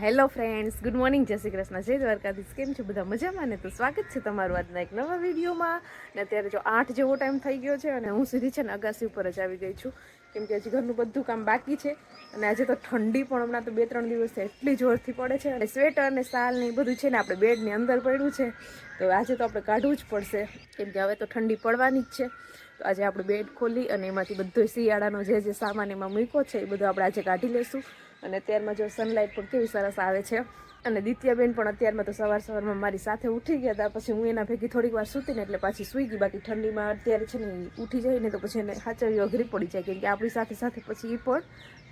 Hello friends, good morning, જય શ્રી કૃષ્ણ, જય દ્વારકાધીશ. કેમ છો બધા મજામાં ને? તો સ્વાગત છે તમારું આજના એક નવા વિડીયોમાં. ને અત્યારે જો આઠ જેવો ટાઈમ થઈ ગયો છે અને હું સીધી છે ને અગાસી ઉપર જ આવી ગઈ છું. કેમ કે હજી ઘરનું બધું કામ બાકી છે. અને આજે તો ઠંડી પણ હમણાં તો બે ત્રણ દિવસ એટલી જોરથી પડે છે. અને સ્વેટર અને સાલ ને બધું છે ને આપણે બેડની અંદર પડ્યું છે. તો આજે તો આપણે કાઢવું જ પડશે. કેમ કે હવે તો ઠંડી પડવાની જ છે. તો આજે આપણે બેડ ખોલી અને એમાંથી બધો શિયાળાનો જે જે સામાન એમાં મૂક્યો છે એ બધું આપણે આજે કાઢી લેશું અને અત્યારમાં જો સનલાઇટ પણ કેવી સરસ આવે છે. અને દિત્યાબેન પણ અત્યારમાં તો સવાર સવારમાં મારી સાથે ઉઠી ગયા હતા. પછી હું એના ભેગી થોડીક વાર સૂતી ને એટલે પાછી સૂઈ ગઈ. બાકી ઠંડીમાં અત્યારે છે ને ઉઠી જાય ને તો પછી એને સાચવવી અઘરી પડી જાય. કેમ કે આપણી સાથે સાથે પછી એ પણ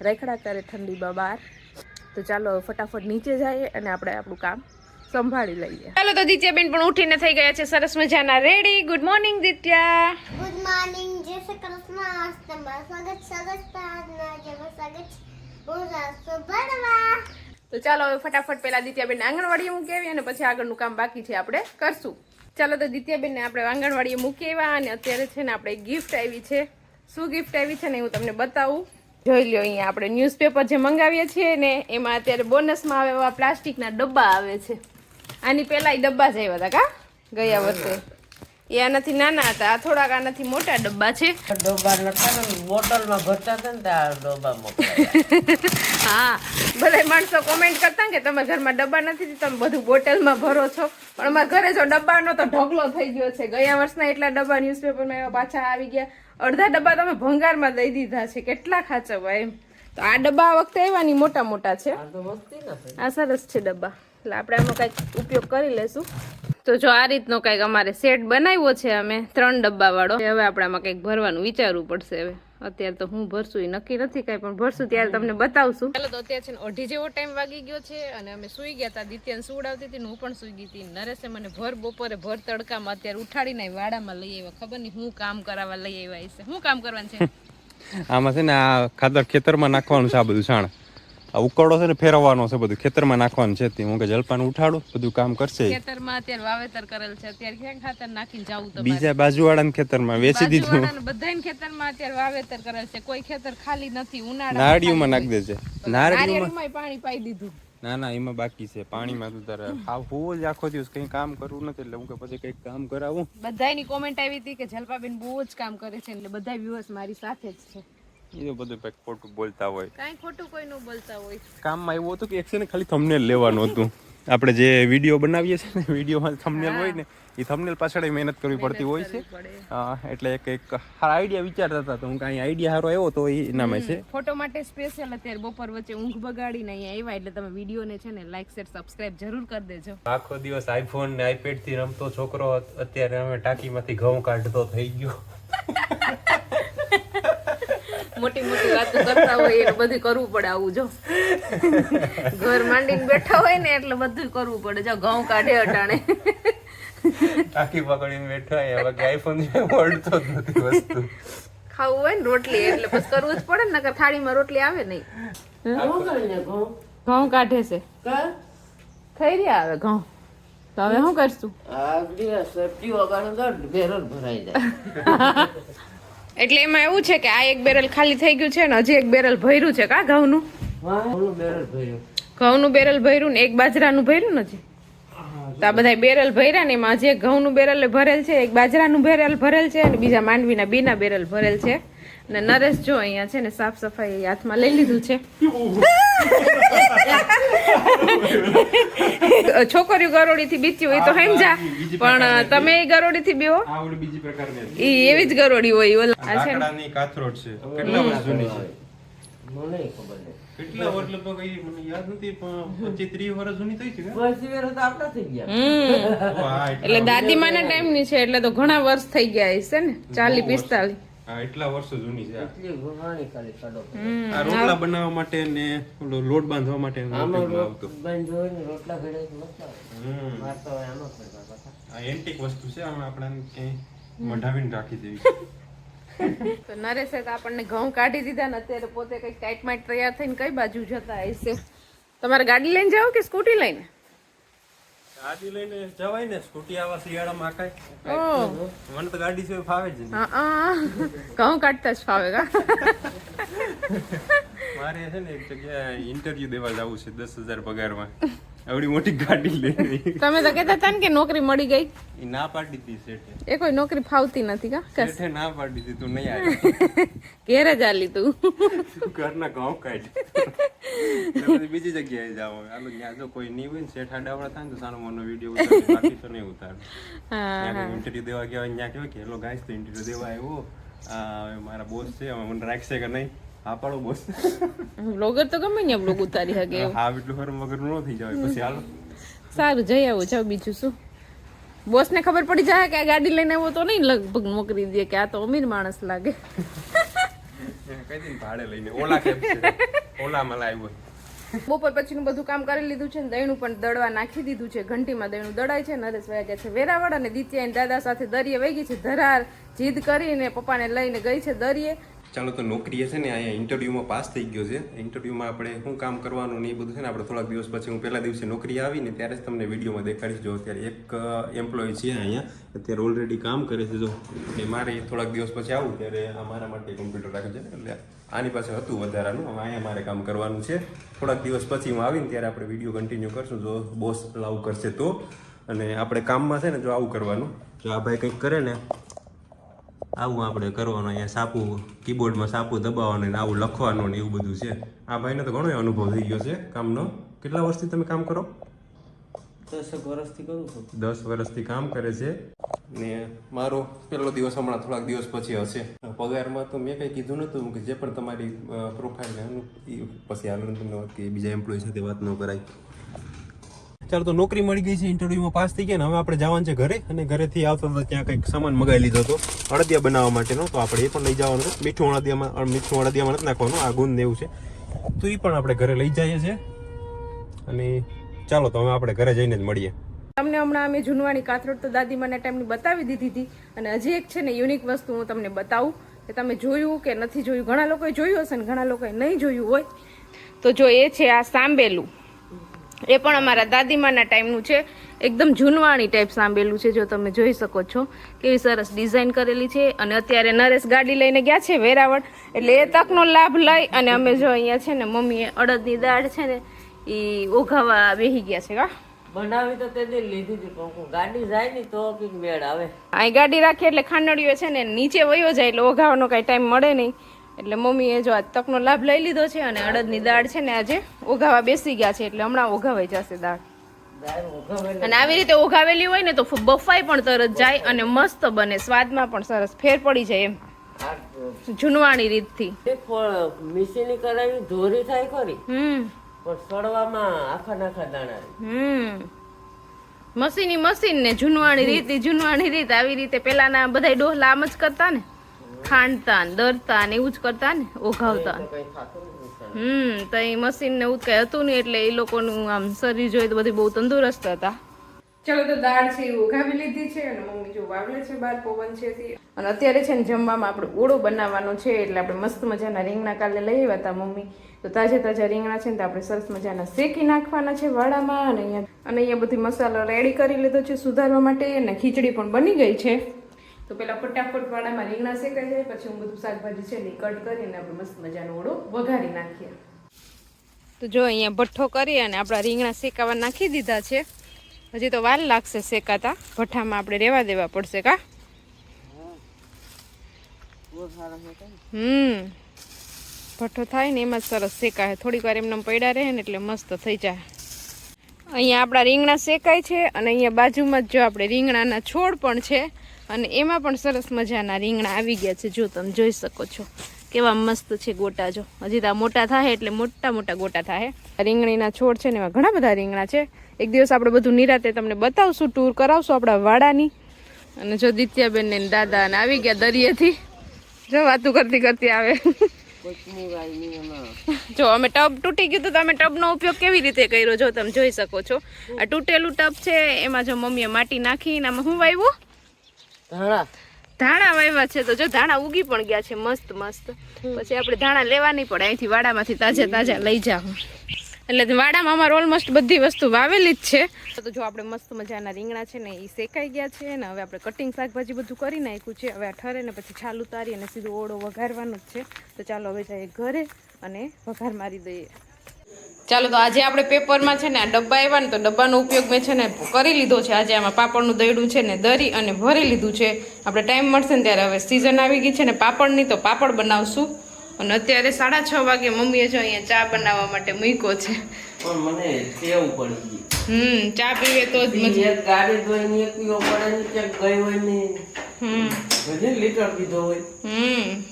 રેખડા કરે ઠંડીમાં બહાર. તો ચાલો ફટાફટ નીચે જઈએ અને આપણે આપણું કામ સંભાળી લઈએ. ચાલો તો દિત્યાબેન પણ ઉઠીને થઈ ગયા છે. સરસ મજાના. રેડી ગુડ મોર્નિંગ દિત્યા. ગુડ મોર્નિંગ જય શ્રી કૃષ્ણ. સ્વાગત સ્વાગત સ્વાગત તો ચાલો હવે ફટાફટ પેલા દિત્યાબેન આંગણવાડીએ મૂકી આવી અને પછી આગળનું કામ બાકી છે આપણે કરશું. ચાલો તો દિત્યાબેનને આપણે આંગણવાડીએ મૂકી આવ્યા અને અત્યારે છે ને આપણે ગિફ્ટ આવી છે. શું ગિફ્ટ આવી છે ને હું તમને બતાવું. જોઈ લો અહીંયા આપણે ન્યૂઝપેપર જે મંગાવીએ છીએ ને એમાં અત્યારે બોનસમાં આવે એવા પ્લાસ્ટિકના ડબ્બા આવે છે. આની પહેલાં ડબ્બા જ આવ્યા હતા કા, ગયા વર્ષે. એ આનાથી નાના હતા આ થોડાક આનાથી મોટા ડબ્બા છે. ડબ્બા નતા ને બોટલમાં ભરતા હતા ને આ ડબ્બા હા ભલે માણસો કોમેન્ટ કરતા કે તમે ઘરમાં ડબ્બા નથી તમે બધું બોટલમાં ભરો છો. પણ અમારા ઘરે જો ડબ્બાનો તો ઢગલો થઈ ગયો છે. ગયા વર્ષના એટલા ડબ્બા ન્યૂઝપેપરમાં એવા પાછા આવી ગયા. અડધા ડબ્બા તમે ભંગારમાં દઈ દીધા છે. કેટલા ખાચવવા એમ. તો આ ડબ્બા આ વખતે એવાની મોટા મોટા છે. આ સરસ છે ડબ્બા. એટલે આપણે આમાં કંઈક ઉપયોગ કરી લેશું તો જો આ રીતનો કંઈક અમારે સેટ બનાવ્યો છે અમે ત્રણ ડબ્બા વાળો હવે આપણે આમાં કંઈક ભરવાનું વિચારવું પડશે હવે. અત્યારે તો હું ભરશું એ નક્કી નથી કાંઈ પણ ભરશું ત્યારે તમને બતાવશું. ચાલો તો અત્યારે છે ને અઢી જેવો ટાઈમ વાગી ગયો છે અને અમે સુઈ ગયા હતા. દિત્યાને સુવડાવતી હતી ને હું પણ સુઈ ગઈ હતી. નરેશે મને ભર બપોરે ભર તડકામાં અત્યારે ઉઠાડીને વાડામાં લઈ આવ્યા. ખબર નહીં હું કામ કરાવવા લઈ આવ્યા છે શું કામ કરવાનું છે? આમાં છે ને આ ખાતર ખેતરમાં નાખવાનું છે આ બધું છાણ. આ ઉકળો છે ને ફેરવવાનો છે બધું. ખેતરમાં નાખવાનું છે તે. હું કે જલપાન ઉઠાડું બધું કામ કરશે. ખેતરમાં અત્યારે વાવેતર કરેલ છે. અત્યારે ક્યાં ખાતર નાખીને જવું તો બીજા બાજુવાળાના ખેતરમાં વેચી દીધું. બધાને ખેતરમાં અત્યારે વાવેતર કરેલ છે. કોઈ ખેતર ખાલી નથી ઉનાળા નાળિયુંમાં નાખી દેજે. નાળિયુંમાં પાણી પાઈ દીધું. ના ના એમાં બાકી છે. પાણીમાં તો તારે આ જ આખો દિવસ. કઈ કામ કરવું નથી એટલે હું કે પછી કંઈક કામ કરાવું. બધાની કોમેન્ટ આવી હતી કે જલપાબેન બહુ જ કામ કરે છે એટલે બધા વ્યૂઅર્સ મારી સાથે જ છે. એ તો બધું કંઈક ખોટું બોલતા હોય. કાંઈ ખોટું કોઈ નું બોલતા હોય. કામમાં એવું હતું કે એક છે ને ખાલી થંબનેલ લેવાનું હતું. આપણે જે વીડિયો બનાવીએ છીએ ને વિડીયોમાં થંબનેલ હોય ને એ થંબનેલ પાછળ મહેનત કરવી પડતી હોય છે. એટલે એક એક હારા આઈડિયા વિચારતા હતા. તો હું કાંઈ આઈડિયા સારો આવ્યો તો એ નામે છે. ફોટો માટે સ્પેશિયલ અત્યારે બપોર વચ્ચે ઊંઘ બગાડીને અહીંયા આવ્યા એટલે તમે વિડીયોને છે ને લાઈક શેર સબસ્ક્રાઇબ જરૂર કરી દેજો. આખો દિવસ આઈફોન ને આઈપેડથી રમતો છોકરો અત્યારે અમે ટાંકીમાંથી ઘઉં કાઢતો થઈ ગયો. મોટી મોટી વાતો કરતા હોય એટલે બધું કરવું પડે આવું જો. ઘર માંડીને બેઠા હોય ને એટલે બધું કરવું પડે. જો ઘઉં કાઢે અટાણે. ટાંકી પકડીને બેઠા હોય હવે આઈફોન વળતો જ નથી વસ્તુ. ખાવું હોય ને રોટલી એટલે પછી કરવું જ પડે ને નકર થાળીમાં રોટલી આવે નહીં. ઘઉં? ઘઉં કાઢે છે. થઈ રહ્યા આવે ઘઉં. તો હવે શું કરશું? ભરાઈ જાય. એટલે એમાં એવું છે કે આ એક બેરલ ખાલી થઈ ગયું છે ને હજી એક બેરલ ભર્યું છે કા ઘઉંનું? ઘઉંનું બેરલ ભર્યું ને એક બાજરાનું ભર્યું ને હજી? તો આ બધા બેરલ ભર્યા ને એમાં હજી એક ઘઉંનું બેરલ ભરેલ છે એક બાજરાનું બેરલ ભરેલ છે અને બીજા માંડવીના બીના બેરલ ભરેલ છે. અને નરેશ જો અહીંયા છે ને સાફ સફાઈ હાથમાં લઈ લીધું છે. છોકરીઓ ગરોડી થી બીતી હોય તો સમજા પણ તમે એ ગરોડી થી બીવો બીજી પ્રકારની ઈ એવી જ ગરોડી હોય ઓલા. આ છે ને? કાથરોડ છે. કેટલા વર્ષ જૂની છે? મને ખબર નહીં કેટલા વર્ષ લગભગ એ મને યાદ નથી પણ પચીસ ત્રીસ વર્ષ જૂની થઈ છે કે? પછી તો આપણા થઈ ગયા. હમ. ઓ, હા, એટલા- એટલે દાદીમાના ટાઈમની છે એટલે તો ઘણા વર્ષ થઈ ગયા હશે ને? ચાલી પિસ્તાલીસ. હા એટલા વર્ષો જૂની છે એટલી ગુહાણી ખાલી કાઢો આ રોટલા બનાવવા માટે ને ઓલો લોટ બાંધવા માટે આવતો. બંધ ને રોટલા ઘડે હમ. માર તો આમાં કરતા આ એન્ટિક વસ્તુ છે આમાં આપણે ક્યાંય મઢાવીને રાખી દેવી. તો નરેશે તો આપણને ઘઉં કાઢી દીધા ને અત્યારે પોતે કઈ ટાઈટ માઇટ તૈયાર થઈને કઈ બાજુ જતા હશે? તમારે ગાડી લઈને જાઓ કે સ્કૂટી લઈને? ગાડી લઈને જવાય ને સ્કૂટી આવા શિયાળામાં કાય મને તો ગાડી સિવાય ફાવે જ નહીં. ઘઉં કાઢતા જ ફાવે કા મારે છે ને એક જગ્યાએ ઇન્ટરવ્યુ દેવા જવું છે દસ હજાર પગારમાં. આવડી મોટી ગાડી લઈને. તમે તો કહેતા હતા ને કે નોકરી મળી ગઈ. એ ના પાડી દીધી શેઠે. એ કોઈ નોકરી ફાવતી નથી કા? કસ શેઠે ના પાડી દીધી તું નહીં આવે ઘેર જ આલી તું. તું ઘરના ઘઉં કાઢ. એટલે પછી બીજી જગ્યાએ જાઓ હાલો ત્યાં જો કોઈ નહીં હોય ને શેઠ આડાવડા થાય ને તો સાનો મોનો વીડિયો ઉતારે. બાકી તો નહીં ઉતારે હા ઇન્ટરવ્યુ દેવા ગયા હોય ત્યાં કહેવાય કે હેલો ગાઈસ તો ઇન્ટરવ્યુ દેવા આવ્યો. આ હવે મારા બોસ છે હવે મને રાખશે કે નહીં? હા પાડો બોસ બ્લોગર તો ગમે ને બ્લોગ ઉતારી શકે હા એટલું હરમ વગર નો થઈ જાય પછી હાલો. સારું જઈ આવો જાવ બીજું શું? બોસ ને ખબર પડી જાય કે આ ગાડી લઈને આવ્યો તો નહીં લગભગ નોકરી દે કે આ તો અમીર માણસ લાગે. કઈ દિન ભાડે લઈને. ઓલા કેમ છે? ઓલામાં લાવ્યો બપોર પછીનું બધું કામ કરી લીધું છે ને દહીણું પણ દળવા નાખી દીધું છે. ઘંટીમાં દહીણું દળાય છે નરેશ વયા ગયા છે વેરાવળ અને દિત્યા દાદા સાથે દરિયે વહી ગઈ છે. ધરાર જીદ કરીને પપ્પાને લઈને ગઈ છે દરિયે. ચાલો તો નોકરીએ છે ને અહીંયા ઇન્ટરવ્યુમાં પાસ થઈ ગયો છે. ઇન્ટરવ્યુમાં આપણે શું કામ કરવાનું ને એ બધું છે ને, આપણે થોડાક દિવસ પછી હું પહેલા દિવસે નોકરી આવીને ત્યારે જ તમને વિડીયોમાં દેખાડીશ. જો અત્યારે એક એમ્પ્લોય છે અહીંયા, અત્યારે ઓલરેડી કામ કરે છે. જો એ મારે થોડાક દિવસ પછી આવું, ત્યારે આ મારા માટે કમ્પ્યુટર રાખે છે એટલે આની પાસે હતું વધારાનું. હવે અહીંયા મારે કામ કરવાનું છે. થોડાક દિવસ પછી હું આવીને ત્યારે આપણે વીડિયો કન્ટિન્યુ કરશું. જો બોસ લાવું કરશે તો. અને આપણે કામમાં છે ને, જો આવું કરવાનું. જો આ ભાઈ કંઈક કરે ને આવું આપણે કરવાનું અહીંયા સાપુ કીબોર્ડમાં સાપુ દબાવવાનું ને આવું લખવાનું ને એવું બધું છે. આ ભાઈને તો ઘણો અનુભવ થઈ ગયો છે કામનો. કેટલા વર્ષથી તમે કામ કરો? દસેક વર્ષથી કરું છું. દસ વર્ષથી કામ કરે છે. ને મારો પહેલો દિવસ હમણાં થોડાક દિવસ પછી હશે. પગારમાં તો મેં કંઈ કીધું નહોતું કે જે પણ તમારી પ્રોફાઇલ પછી આગળ તમને વાત કે બીજા એમ્પ્લોય સાથે વાત ન કરાય. ચાલો તો નોકરી મળી ગઈ છે ઇન્ટરવ્યુમાં પાસ થઈ ગયા ને હવે આપણે જવાનું છે ઘરે અને ઘરેથી આવતા હતા ત્યાં કંઈક સામાન મગાવી લીધો હતો અડદિયા બનાવવા માટેનો, તો આપણે એ પણ લઈ જવાનું છે. મીઠું અડદિયામાં મીઠું અડદિયામાં નથી નાખવાનું, આ ગુંદ એવું છે. તો એ પણ આપણે ઘરે લઈ જઈએ છીએ. અને ચાલો તો હવે આપણે ઘરે જઈને જ મળીએ. તમને હમણાં અમે જૂનવાણી કાથરોડ તો દાદી મને ટાઈમની બતાવી દીધી હતી, અને હજી એક છે ને યુનિક વસ્તુ હું તમને બતાવું, કે તમે જોયું કે નથી જોયું? ઘણા લોકોએ જોયું હશે ને ઘણા લોકોએ નહીં જોયું હોય. તો જો એ છે આ સાંબેલું. એ પણ અમારા દાદીમાના ટાઈમનું છે. એકદમ જૂનવાણી ટાઈપ સાંભળેલું છે જો તમે જોઈ શકો છો. કેવી સરસ ડિઝાઇન કરેલી છે. અને અત્યારે નરેશ ગાડી લઈને ગયા છે વેરાવળ. એટલે એ તકનો લાભ લઈ અને અમે જો અહીંયા છે ને મમ્મીએ અડદની દાળ છે ને એ ઓઘાવા બેહી ગયા છે કા બનાવી તો તે લીધી હતી પણ ગાડી જાય ને તો મેળ આવે. અહીં ગાડી રાખી એટલે ખાંડળીઓ છે ને નીચે વયો જાય એટલે ઓઘાવાનો કાંઈ ટાઈમ મળે નહીં. એટલે મમ્મીએ જો આ તકનો લાભ લઈ લીધો છે અને અડદની દાળ છે ને આજે ઓઘાવા બેસી ગયા છે એટલે હમણાં ઓઘાવાઈ જશે દાળ. અને આવી રીતે ઓઘાવેલી હોય ને તો બફાઈ પણ તરત જાય અને મસ્ત બને. સ્વાદમાં પણ સરસ ફેર પડી જાય એમ. જૂનવાણી રીતથી. મિશીની કરાવી ધોરી થાય ખરી. હમ. પણ સડવામાં આખા નાખા દાણા હમ. મશીની મશીન ને જૂનવાણી રીત જૂનવાણી રીત આવી રીતે પેલાના બધા ડોહલા આમ જ કરતા ને. ખાંડતા ને દરતા ને એવું જ કરતા ને ઓઘાવતા હમ, તો એ મશીન ને એવું કઈ હતું નહીં એટલે એ લોકોનું આમ શરીર જોઈએ તો બધી બહુ તંદુરસ્ત હતા. ચલો, તો દાળ છે એ ઉઘાવી લીધી છે અને મમ્મી જો વાવલે છે બાર પવન છે અને અત્યારે છે ને જમવામાં આપણે ઓળો બનાવવાનો છે એટલે આપણે મસ્ત મજાના રીંગણા કાલે લઈ આવ્યા હતા મમ્મી. તો તાજા તાજા રીંગણા છે ને આપણે સરસ મજાના શેકી નાખવાના છે વાડામાં અને અહીંયા અને અહીંયા બધી મસાલો રેડી કરી લીધો છે સુધારવા માટે અને ખીચડી પણ બની ગઈ છે. તો પેલા ફટાફટ વાળામાં રીંગણા શેકાઈ જાય, પછી હું બધું શાકભાજી છે ને કટ કરીને આપણે મસ્ત મજાનો ઓળો વઘારી નાખીએ. તો જો અહીંયા ભઠ્ઠો કરી અને આપણા રીંગણા શેકાવા નાખી દીધા છે. હજી તો વાર લાગશે શેકાતા. ભઠ્ઠામાં આપણે રેવા દેવા પડશે કા? હમ. ભઠ્ઠો થાય ને એમાં સરસ શેકાય. થોડીક વાર એમને પડ્યા રહે ને એટલે મસ્ત થઈ જાય. અહીંયા આપણા રીંગણા શેકાય છે અને અહીંયા બાજુમાં જ જો આપણે રીંગણાના છોડ પણ છે. અને એમાં પણ સરસ મજાના રીંગણા આવી ગયા છે, જો તમે જોઈ શકો છો. કેવા મસ્ત છે ગોટા જો. હજી તો મોટા થાય એટલે મોટા મોટા ગોટા થાય રીંગણીના છોડ છે ને એમાં ઘણા બધા રીંગણા છે. એક દિવસ આપણે બધું નિરાતે તમને બતાવશું ટૂર કરાવશું આપણા વાડાની. અને જો દિત્યાબેન ને દાદા ને આવી ગયા દરિયેથી. જો વાતું કરતી કરતી આવે. જો અમે ટબ તૂટી ગયું તો તમે ટબનો ઉપયોગ કેવી રીતે કર્યો, જો તમે જોઈ શકો છો. આ તૂટેલું ટબ છે, એમાં જો મમ્મીએ માટી નાખીને આમાં હું વાવ્યું ધાણા. ધાણા વાવ્યા છે તો જો ધાણા ઉગી પણ ગયા છે મસ્ત મસ્ત. પછી આપણે ધાણા લેવા નહીં પડે. અહીંથી વાડામાંથી તાજા તાજા લઈ જાઉં એટલે વાડામાં અમારે ઓલમોસ્ટ બધી વસ્તુ વાવેલી જ છે. તો જો આપણે મસ્ત મજાના રીંગણા છે ને એ શેકાઈ ગયા છે ને હવે આપણે કટિંગ શાકભાજી બધું કરી નાખ્યું છે. હવે ઠરે ને પછી છાલ ઉતારી અને સીધો ઓળો વઘારવાનો જ છે. તો ચાલો હવે જઈએ ઘરે અને વઘાર મારી દઈએ. ચાલો તો આજે આપણે પેપરમાં છે ને આ ડબ્બા આવ્યા ને તો ડબ્બાનો ઉપયોગ મેં છે ને કરી લીધો છે. આજે આમાં પાપડનું દયડું છે ને દરી અને ભરી લીધું છે. આપણે ટાઈમ મળશે ને ત્યારે હવે સિઝન આવી ગઈ છે ને પાપડની તો પાપડ બનાવશું. અને અત્યારે સાડા છ વાગે મમ્મીએ જો અહીંયા ચા બનાવવા માટે મૂક્યો છે. પણ મને ટેવ પડી હમ ચા પીવે તો જ મજા. ગાડી ધોઈને એક પીવો પડે ને ક્યાંક ગઈ હોય ને. હમ. બધે લીટર પીધો હોય. હમ.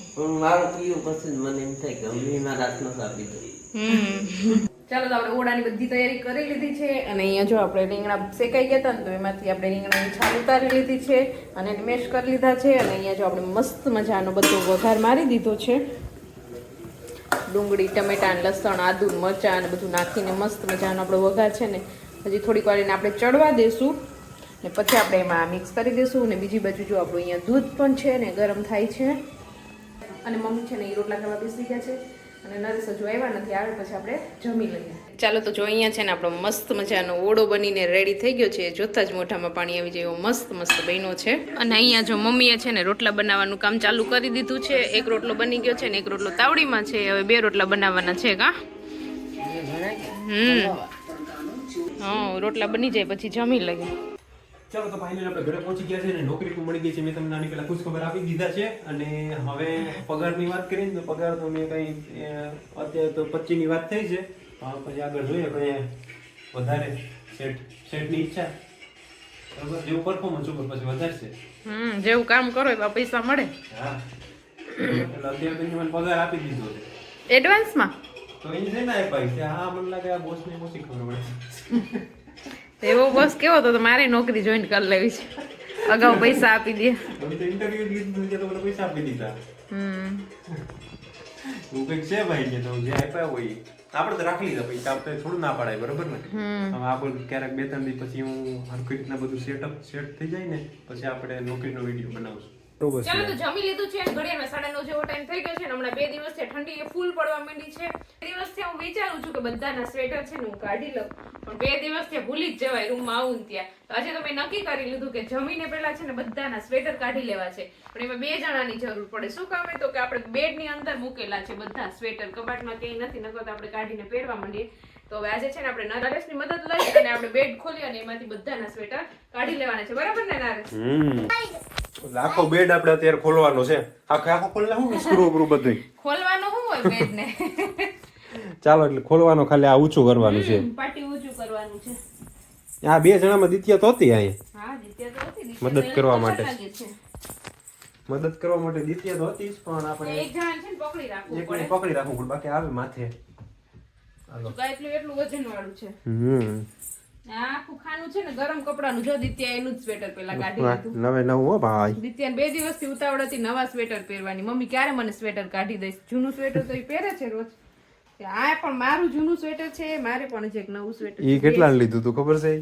મારું પીવું પછી મને એમ થાય કે મારા હાથનો સા પીધો. હમ. ચાલો તો આપણે ઓળાની બધી તૈયારી કરી લીધી છે અને અહીંયા જો આપણે રીંગણા શેકાઈ ગયા હતા ને તો એમાંથી આપણે રીંગણાની છાલ ઉતારી લીધી છે અને એને મેશ કરી લીધા છે અને અહીંયા જો આપણે મસ્ત મજાનો બધો વઘાર મારી દીધો છે. ડુંગળી, ટમેટા લસણ, આદુ મરચાં અને બધું નાખીને મસ્ત મજાનો આપણો વઘાર છે ને. હજી થોડીક વાર એને આપણે ચડવા દેશું ને પછી આપણે એમાં મિક્સ કરી દઈશું અને બીજી બાજુ જો આપણું અહીંયા દૂધ પણ છે ને ગરમ થાય છે. અને મમ્મી છે ને એ રોટલા કરવા બેસી ગયા છે. અને નરેશ હજુ આવ્યા નથી આવે પછી આપણે જમી લઈએ. ચાલો તો જો અહીંયા છે ને આપણો મસ્ત મજાનો ઓળો બનીને રેડી થઈ ગયો છે. જોતા જ મોઢામાં પાણી આવી જાય એવો મસ્ત મસ્ત બન્યો છે. અને અહીંયા જો મમ્મીએ છે ને રોટલા બનાવવાનું કામ ચાલુ કરી દીધું છે. એક રોટલો બની ગયો છે ને એક રોટલો તાવડીમાં છે. હવે બે રોટલા બનાવવાના છે કા? હમ. હા રોટલા બની જાય પછી જમી લઈએ. ચાલો તો ફાઇનલી આપણે ઘરે પહોંચી ગયા છે અને નોકરી પણ મળી ગઈ છે. મેં તમને આની પહેલા ખુશખબર આપી દીધા છે. અને હવે પગારની વાત કરીએ ને તો પગાર તો મેં કંઈ અત્યારે તો પચીની વાત થઈ છે. પછી આગળ જોઈએ કંઈ વધારે સેટ સેટની ઈચ્છા. બરાબર? જેવું પરફોર્મન્સ ઉપર પછી વધારશે. હમ જેવું કામ કરો એવા પૈસા મળે. હા. એટલે અત્યારે તો મને પગાર આપી દીધો છે. એડવાન્સમાં તો એ છે ને આપ્યા છે હા મને લાગે આ બોસને ઓછી ખબર પડે. એવો બોસ કેવો તો તો મારે નોકરી જોઈન કરી લેવી છે. અગાઉ પૈસા આપી દે. આપણે તો રાખી લીધા પૈસા આપણે થોડું ના પડાય બરોબર ને? હવે આપણે ક્યારેક બે ત્રણ દિવસ પછી હું હરખી રીતના બધું સેટઅપ સેટ થઈ જાય ને પછી આપણે નોકરીનો વીડિયો બનાવશું. ચાલો તો જમી લીધું છે ઘડિયાળમાં સાડા નવ જેવો ટાઈમ થઈ ગયો છે હમણાં બે દિવસથી ઠંડી એ ફૂલ પડવા માંડી છે. બે દિવસથી હું વિચારું છું કે બધાના સ્વેટર છે ને હું કાઢી લઉં. પણ બે દિવસથી ભૂલી જ જવાય રૂમમાં આવું ત્યાં. તો આજે તો મેં નક્કી કરી લીધું કે જમીને પહેલા છે ને બધાના સ્વેટર કાઢી લેવા છે. પણ એમાં બે જણાની જરૂર પડે. શું કામ તો કે આપણે બેડની અંદર મૂકેલા છે બધા સ્વેટર કબાટમાં ક્યાંય નથી નકર તો આપણે કાઢીને પહેરવા માંડીએ. તો હવે આજે છે ને આપણે નરેશની મદદ લઈ અને આપણે બેડ ખોલી અને એમાંથી બધાના સ્વેટર કાઢી લેવાના છે. બરાબર ને નરેશ? આખો બેડ આપણે અત્યારે ખોલવાનો છે. આખો આખો ખોલી હું સ્ક્રૂ બ્રુ બધું ખોલવાનું શું હોય બેડ ને? ચાલો એટલે ખોલવાનો ખાલી આ ઊંચું કરવાનું છે. પાટી ઊંચું કરવાનું છે. આ બે જણામાં દિત્યા તો હતી અહીંયા. હા દિત્યા તો હતી મદદ કરવા માટે. મદદ કરવા માટે દિત્યા તો હતી જ પણ આપણે એક જણા છે ને પકડી રાખવું એક પડે. પકડી રાખવું પડે. બાકી આવે માથે. એટલું એટલું વજન વાળું છે. હમ. આખું ખાનું છે ને ગરમ કપડાનું. જો દિત્યા એનું જ સ્વેટર પેલા કાઢી લીધું. નવે નવું હો ભાઈ. દિત્યાને બે દિવસથી ઉતાવળ હતી નવા સ્વેટર પહેરવાની. મમ્મી ક્યારે મને સ્વેટર કાઢી દઈશ? જૂનું સ્વેટર તો એ પહેરે છે રોજ. આ પણ મારું જૂનું સ્વેટર છે મારે પણ છે એક નવું સ્વેટર કેટલા લીધું તું ખબર છે?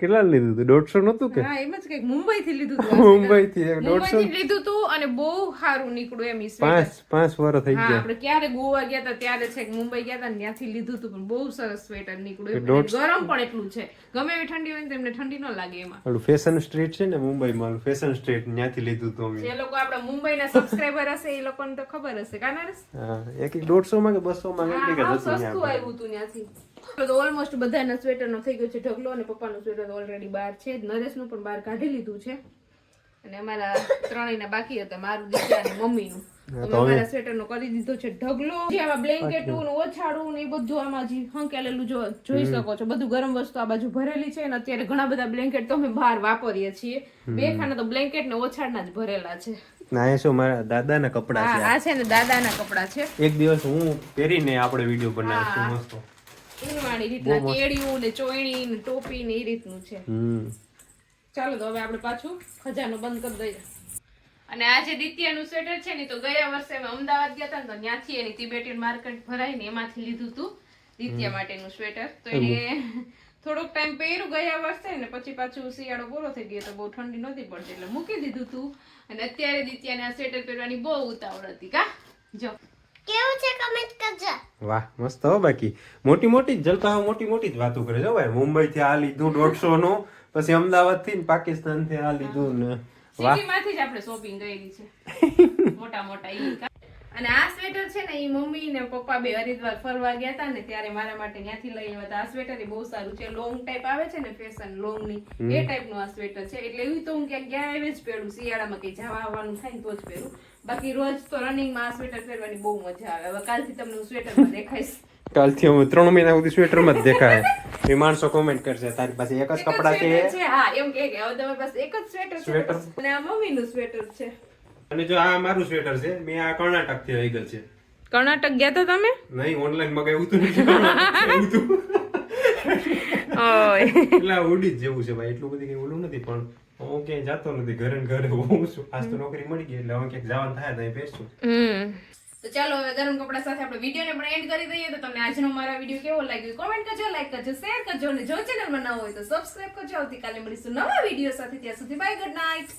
કેટલા લીધું તું? દોઢસો નતું કે? હા એમ જ કંઈક મુંબઈ થી લીધું હતું મુંબઈ થી દોઢસો લીધું હતું અને બહુ સારું નીકળ્યું એમ ઈ પાંચ પાંચ વર્ષ થઈ ગયા. આપણે ક્યારે ગોવા ગયા હતા ત્યારે છે મુંબઈ ગયા હતા ને ત્યાંથી લીધું હતું પણ બહુ સરસ સ્વેટર નીકળ્યું. ગરમ પણ એટલું છે. ગમે એવી ઠંડી હોય ને તેમને ઠંડી ન લાગે એમાં. ઓલું ફેશન સ્ટ્રીટ છે ને મુંબઈ માં ફેશન સ્ટ્રીટ ત્યાંથી લીધું હતું અમે. એ લોકો આપણા મુંબઈના સબસ્ક્રાઇબર હશે એ લોકોને તો ખબર હશે. કાના? હા એક એક દોઢસો માં કે બસો માં હતું સસ્તું આવ્યું હતું ત્યાંથી. તો ઓલમોસ્ટ બધાના સ્વેટરનો થઈ ગયો છે ઢગલો અને પપ્પાનું સ્વેટર ઓલરેડી બહાર છે નરેશનું પણ બહાર કાઢી લીધું છે. અને અમારા ત્રણેયના બાકી હતા મારું દીકરા અને મમ્મીનું. અમે અમારા સ્વેટરનો કરી દીધો છે ઢગલો. જે આમાં બ્લેન્કેટું ઓછાડું ને એ બધું આમાં જે હંકેલેલું જો જોઈ શકો છો બધું ગરમ વસ્તુ આ બાજુ ભરેલી છે અને અત્યારે ઘણા બધા બ્લેન્કેટ તો અમે બહાર વાપરીએ છીએ. બે ખાના તો બ્લેન્કેટ ને ઓછાડના જ ભરેલા છે. ના શું મારા દાદાના કપડા હા આ છે ને દાદાના કપડા છે. છે એક દિવસ હું પહેરીને આપણે વીડિયો બનાવીશું મસ્ત. ઊનવાળી રીતના કેડિયું ને ચોયણી ને ટોપી ને એ રીતનું છે. ચાલો તો હવે આપણે પાછું ખજાનો બંધ કરી દઈએ. અને આ જે દિત્યાનું સ્વેટર છે ને તો ગયા વર્ષે અમે અમદાવાદ ગયા હતા ને તો ત્યાંથી એની તિબેટીન માર્કેટ ભરાઈ ને એમાંથી લીધું હતું દિત્યા માટેનું સ્વેટર. તો એને થોડોક ટાઈમ પહેર્યું ગયા વર્ષે ને પછી પાછું શિયાળો પૂરો થઈ ગયો તો બહુ ઠંડી નહોતી પડતી એટલે મૂકી દીધું હતું અને અત્યારે દિત્યાને આ સ્વેટર પહેરવાની બહુ ઉતાવળ હતી કા? જો. કેવું છે કમેન્ટ કરજો. વાહ મસ્ત હો બાકી. મોટી મોટી જ જલપા મોટી મોટી જ વાતો કરે છે ભાઈ. મુંબઈ થી આ લીધું દોઢસો નું પછી અમદાવાદથી પાકિસ્તાનથી આ લીધું ને. વાહ. માંથી જ આપણે શોપિંગ કરી છે. મોટા મોટા ઈ અને આ સ્વેટર છે ને એ મમ્મી ને પપ્પા બે હરિદ્વાર ફરવા ગયા હતા ને ત્યારે મારા માટે ત્યાંથી લઈ આવ્યા હતા આ સ્વેટર એ બહુ સારું છે. લોંગ ટાઈપ આવે છે ને ફેશન લોંગની. એ ટાઈપનું આ સ્વેટર છે. એટલે એવું તો હું ક્યાંક ગયા આવે જ પહેરું. શિયાળામાં કઈ જવા આવવાનું થાય તો જ પહેરું. બાકી રોજ તો રનિંગમાં આ સ્વેટર પહેરવાની બહુ મજા આવે. હવે કાલથી તમને હું સ્વેટરમાં દેખાઈશ. કાલથી હું ત્રણ મહિના સુધી સ્વેટરમાં જ દેખાય. એ માણસો કોમેન્ટ કરશે તારી પાસે એક જ કપડા છે. હા એમ કે કે હવે તમારી પાસે એક જ સ્વેટર છે. સ્વેટર. અને આ મમ્મી નું સ્વેટર છે. અને જો આ મારું સ્વેટર છે મેં આ કર્ણાટકથી આવી છે. કર્ણાટક ગયા હતા તમે? નહીં ઓનલાઈન મગાવ્યું હતું નહીં. હતું. ઓય. એટલે ઉડી જ જેવું છે ભાઈ એટલું બધું કઈ ઓલું નથી પણ હું ક્યાંય જતો નથી ઘરે ને ઘરે હું છું. આજ તો નોકરી મળી ગઈ એટલે હવે ક્યાંક જવાનું થાય તો અહીં પહેરશું તો ચાલો હવે ગરમ કપડા સાથે આપણે વિડીયોને પણ એન્ડ કરી દઈએ તો તમને આજનો મારા વીડિયો કેવો લાગ્યો કોમેન્ટ કરજો લાઈક કરજો શેર કરજો અને જો ચેનલમાં ન હોય તો સબસ્ક્રાઇબ કરજો. આવતીકાલે મળીશું નવા વીડિયો સાથે. ત્યાં સુધી બાય ગુડ નાઇટ